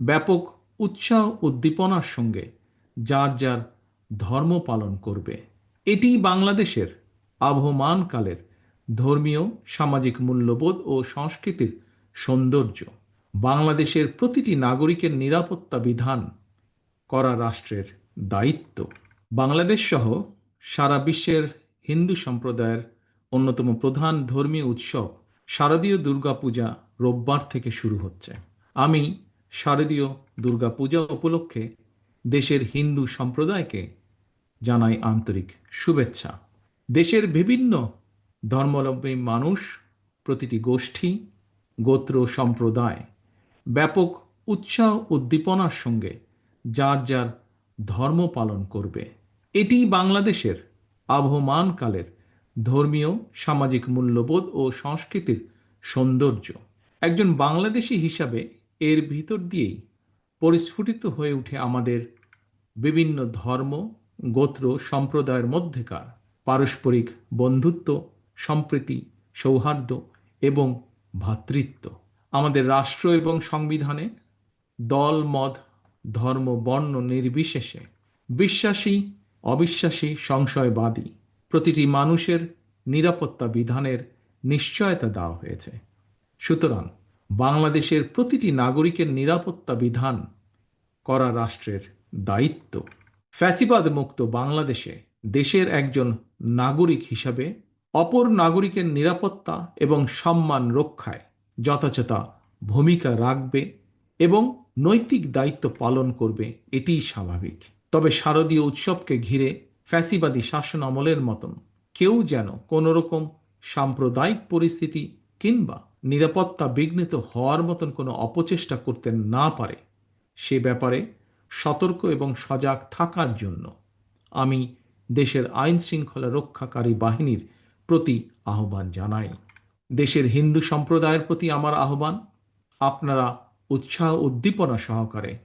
ব্যাপক উৎসাহ উদ্দীপনার সঙ্গে যার যার ধর্ম পালন করবে। এটি বাংলাদেশের আবহমানকালের ধর্মীয়, সামাজিক মূল্যবোধ ও সংস্কৃতির সৌন্দর্য। বাংলাদেশের প্রতিটি নাগরিকের নিরাপত্তা বিধান করা রাষ্ট্রের দায়িত্ব। বাংলাদেশ সহ সারা বিশ্বের হিন্দু সম্প্রদায়ের অন্যতম প্রধান ধর্মীয় উৎসব শারদীয় দুর্গাপূজা রোববার থেকে শুরু হচ্ছে। আমি শারদীয় দুর্গাপূজা উপলক্ষে দেশের হিন্দু সম্প্রদায়কে জানাই আন্তরিক শুভেচ্ছা। দেশের বিভিন্ন ধর্মাবলম্বী মানুষ, প্রতিটি গোষ্ঠী, গোত্র, সম্প্রদায় ব্যাপক উৎসাহ উদ্দীপনার সঙ্গে যার যার ধর্ম পালন করবে। এটি বাংলাদেশের আবহমানকালের ধর্মীয়, সামাজিক মূল্যবোধ ও সংস্কৃতির সৌন্দর্য। একজন বাংলাদেশি হিসাবে এর ভিতর দিয়েই পরিস্ফুটিত হয়ে উঠে আমাদের বিভিন্ন ধর্ম, গোত্র, সম্প্রদায়ের মধ্যেকার পারস্পরিক বন্ধুত্ব, সম্প্রীতি, সৌহার্দ্য এবং ভ্রাতৃত্ব আমাদের রাষ্ট্র এবং সংবিধানে দল, মত, ধর্ম, বর্ণ নির্বিশেষে বিশ্বাসী, অবিশ্বাসী, সংশয়বাদী প্রতিটি মানুষের নিরাপত্তা বিধানের নিশ্চয়তা দেওয়া হয়েছে। সুতরাং বাংলাদেশের প্রতিটি নাগরিকের নিরাপত্তা বিধান করা রাষ্ট্রের দায়িত্ব। ফ্যাসিবাদ মুক্ত বাংলাদেশে দেশের একজন নাগরিক হিসাবে অপর নাগরিকের নিরাপত্তা এবং সম্মান রক্ষায় যথাযথ ভূমিকা রাখবে এবং নৈতিক দায়িত্ব পালন করবে, এটিই স্বাভাবিক। তবে শারদীয় উৎসবকে ঘিরে ফ্যাসিবাদী শাসন আমলের মতন কেউ যেন কোনোরকম সাম্প্রদায়িক পরিস্থিতি কিংবা নিরাপত্তা বিঘ্নিত হওয়ার মতন কোনো অপচেষ্টা করতে না পারে। সে ব্যাপারে সতর্ক এবং সজাগ থাকার জন্য আমি দেশের আইন শৃঙ্খলা রক্ষাকারী বাহিনীর প্রতি আহ্বান জানাই। দেশের হিন্দু সম্প্রদায়ের প্রতি আমার আহ্বান, আপনারা উৎসাহ উদ্দীপনা সহকারে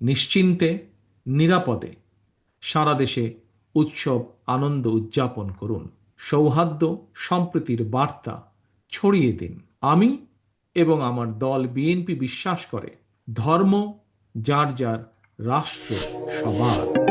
নিশ্চিন্তে, নিরাপদে সারা দেশে উৎসব, আনন্দ উদযাপন করুন। সৌহার্দ্য, সম্প্রীতির বার্তা ছড়িয়ে দিন। আমি এবং আমার দল বিএনপি বিশ্বাস করে ধর্ম যার যার রাষ্ট্র সবার।